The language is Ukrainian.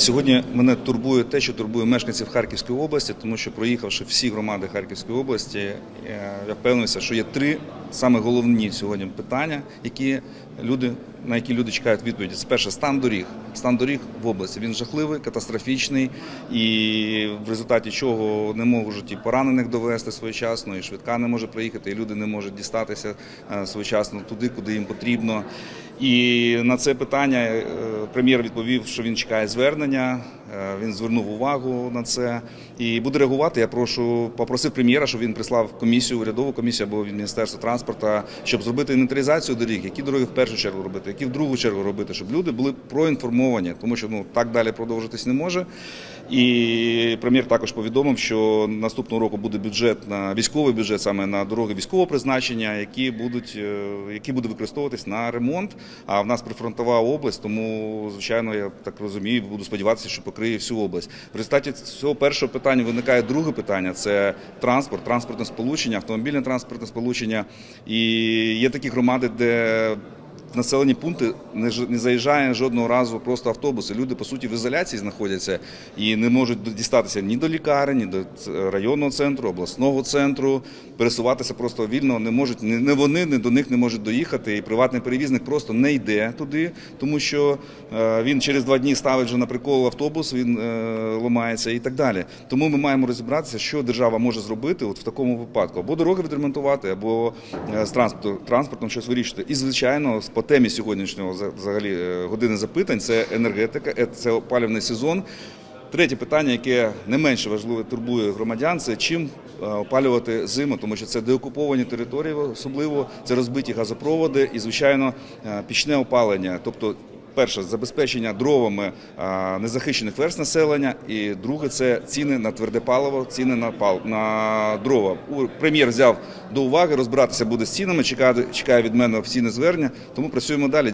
Сьогодні мене турбує те, що турбує мешканців Харківської області, тому що проїхавши всі громади Харківської області, е, я впевнився, що є три саме головні сьогодні питання, які люди на які люди чекають відповіді. Це перше стан доріг. Стан доріг в області він жахливий, катастрофічний, і в результаті чого не можуть і поранених довести своєчасно, і швидка не може приїхати, і люди не можуть дістатися е, своєчасно туди, куди їм потрібно. І на це питання е, прем'єр відповів, що він чекає звернення. Е, Він звернув увагу на це і буде реагувати. Я прошу попросив прем'єра, щоб він прислав комісію, урядову комісію або від міністерства транспорту, щоб зробити інвентаризацію доріг, які дороги в першу чергу робити, які в другу чергу робити, щоб люди були проінформовані, тому що ну так далі продовжитись не може. І прем'єр також повідомив, що наступного року буде бюджет на військовий бюджет саме на дороги військового призначення, які будуть е, які буде використовуватись на ремонт. А в нас прифронтова область, тому звичайно, я так розумію, буду сподіватися, що покриє всю область. В результаті цього першого питання виникає друге питання: це транспорт, транспортне сполучення, автомобільне транспортне сполучення. І є такі громади, де населені пункти не не заїжджає жодного разу просто автобуси. Люди по суті в ізоляції знаходяться і не можуть дістатися ні до лікарень, ні до районного центру, обласного центру. Пересуватися просто вільно не можуть. Не вони, ні до них не можуть доїхати. І приватний перевізник просто не йде туди, тому що е, він через два дні ставить вже на прикол автобус, він е, ламається і так далі. Тому ми маємо розібратися, що держава може зробити от в такому випадку. Або дороги відремонтувати, або е, з транспортом, транспортом щось вирішити. І звичайно, по темі сьогоднішнього взагалі е, години запитань це енергетика, е, це опалювальний сезон. Третє питання, яке не менше важливе турбує громадян, це чим е, опалювати зиму, тому що це деокуповані території, особливо це розбиті газопроводи і, звичайно, пічне опалення. Тобто, перше забезпечення дровами е, незахищених верст населення, і друге це ціни на тверде паливо, ціни на пал на дрова. Прем'єр взяв до уваги, розбиратися буде з цінами. Чекає, чекає від мене офіційне звернення, тому працюємо далі.